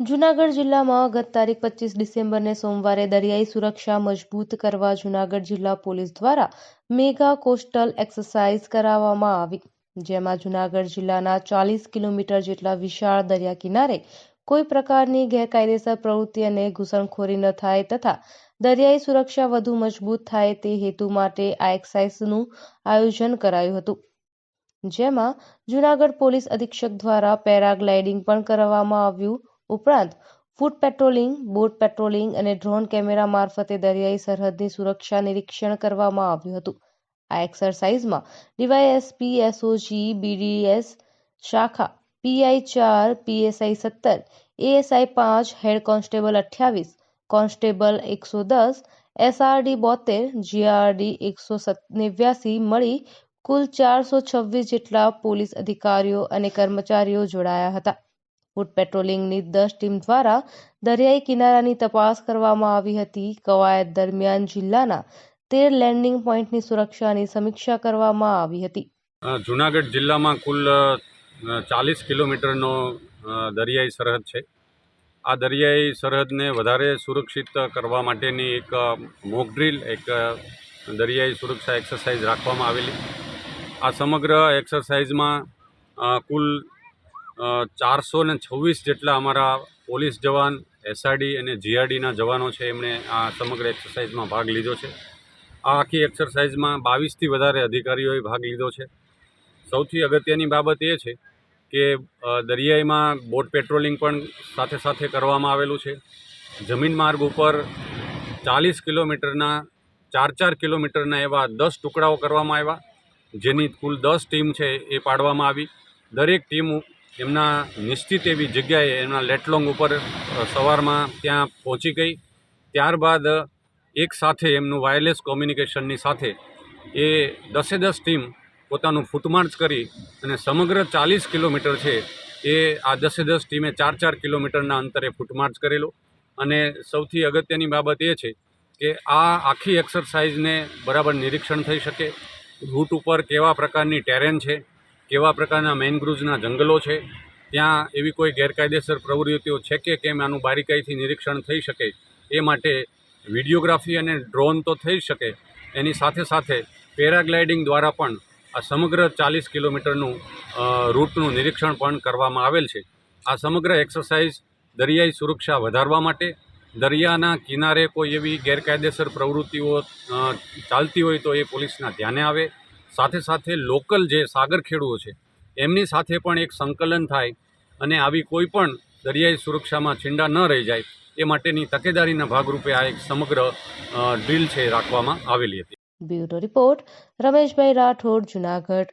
જૂનાગઢ જિલ્લામાં ગત તારીખ પચીસ ડિસેમ્બરને સોમવારે દરિયાઈ સુરક્ષા મજબૂત કરવા જૂનાગઢ જિલ્લા પોલીસ દ્વારા મેગા કોસ્ટલ એક્સરસાઇઝ કરાવવામાં આવી. જેમાં જૂનાગઢ જિલ્લાના ચાલીસ કિલોમીટર જેટલા વિશાળ દરિયા કિનારે કોઈ પ્રકારની ગેરકાયદેસર પ્રવૃત્તિ અને ઘૂસણખોરી ન થાય તથા દરિયાઈ સુરક્ષા વધુ મજબૂત થાય તે હેતુ માટે આ એક્સરસાઇઝનું આયોજન કરાયું હતું. જેમાં જૂનાગઢ પોલીસ અધિક્ષક દ્વારા પેરાગ્લાઇડિંગ પણ કરવામાં આવ્યું ઉપરાંત ફૂટ પેટ્રોલિંગ, બોટ પેટ્રોલિંગ અને ડ્રોન કેમેરા મારફતે દરિયાઈ સરહદની સુરક્ષા નિરીક્ષણ કરવામાં આવ્યું હતું. આ એક્સરસાઇઝમાં ડીવાયએસપી એસઓજી બીડીએસ શાખા, પીઆઈ ચાર, પીએસઆઈ સત્તર, એએસઆઈ પાંચ, હેડ કોન્સ્ટેબલ અઠ્યાવીસ, કોન્સ્ટેબલ એકસો દસ, એસઆરડી બોતેર જીઆરડી એકસો નેવ્યાસી મળી કુલ ચારસો છવ્વીસ જેટલા પોલીસ અધિકારીઓ અને કર્મચારીઓ જોડાયા હતા. ફૂટ પેટ્રોલિંગની દસ ટીમ દ્વારા દરિયાઈ કિનારાની તપાસ કરવામાં આવી હતી. કવાયત દરમિયાન જિલ્લાના તેર લેન્ડિંગ પોઈન્ટની સુરક્ષાની સમીક્ષા કરવામાં આવી હતી. જુનાગઢ જિલ્લામાં કુલ ચાલીસ કિલોમીટરનો દરિયાઈ સરહદ છે. આ દરિયાઈ સરહદને વધારે સુરક્ષિત કરવા માટેની એક મોકડ્રીલ એક દરિયાઈ સુરક્ષા એક્સરસાઇઝ રાખવામાં આવેલી. આ સમગ્ર એક્સરસાઇઝમાં કુલ ચારસો ને છવ્વીસ જેટલા અમારા પોલીસ જવાન એસઆરડી અને જીઆરડીના જવાનો છે એમણે આ સમગ્ર એક્સરસાઇઝમાં ભાગ લીધો છે. આ આખી એક્સરસાઇઝમાં બાવીસથી વધારે અધિકારીઓએ ભાગ લીધો છે. સૌથી અગત્યની બાબત એ છે કે દરિયાઈમાં બોટ પેટ્રોલિંગ પણ સાથે સાથે કરવામાં આવેલું છે. જમીન માર્ગ ઉપર ચાલીસ કિલોમીટરના ચાર ચાર કિલોમીટરના એવા દસ ટુકડાઓ કરવામાં આવ્યા, જેની કુલ દસ ટીમ છે એ પાડવામાં આવી. દરેક ટીમ એમના નિશ્ચિત એવી જગ્યાએ એમના લેટલોંગ ઉપર સવારમાં ત્યાં પહોંચી ગઈ. ત્યારબાદ એક સાથે એમનું વાયરલેસ કોમ્યુનિકેશનની સાથે એ દસે દસ ટીમ પોતાનું ફૂટમાર્ચ કરી અને સમગ્ર ચાલીસ કિલોમીટર છે એ આ દસે દસ ટીમે ચાર ચાર કિલોમીટરના અંતરે ફૂટમાર્ચ કરેલો. અને સૌથી અગત્યની બાબત એ છે કે આ આખી એક્સરસાઇઝને બરાબર નિરીક્ષણ થઈ શકે. રૂટ ઉપર કેવા પ્રકારની ટેરેન છે કેવા પ્રકારના મેનગ્રુવ્સના જંગલો છે. ત્યાં એવી કોઈ ગેરકાયદેસર પ્રવૃત્તિઓ છે કે કેમ આનું બારીકાઈથી નિરીક્ષણ થઈ શકે? એ માટે વિડીયોગ્રાફી અને ડ્રોન તો થઈ શકે. એની સાથે સાથે પેરાગ્લાઇડિંગ દ્વારા પણ આ સમગ્ર ચાલીસ કિલોમીટરનું રૂટનું નિરીક્ષણ પણ કરવામાં આવેલ છે. આ સમગ્ર એક્સરસાઇઝ દરિયાઈ સુરક્ષા વધારવા માટે, દરિયાના કિનારે કોઈ એવી ગેરકાયદેસર પ્રવૃત્તિઓ ચાલતી હોય તો એ પોલીસના ધ્યાને આવે. સાથે સાથે લોકલ જે સાગર ખેડૂઓ છે, એમની સાથે પણ એક સંકલન થાય અને આવી કોઈ પણ દરિયાઈ સુરક્ષામાં છીંડા ન રહી જાય, એ માટેની તકેદારીના ભાગરૂપે આ એક સમગ્ર ડ્રીલ છે રાખવામાં આવેલી હતી. Bureau report Rameshbhai Rathod, Junagadh.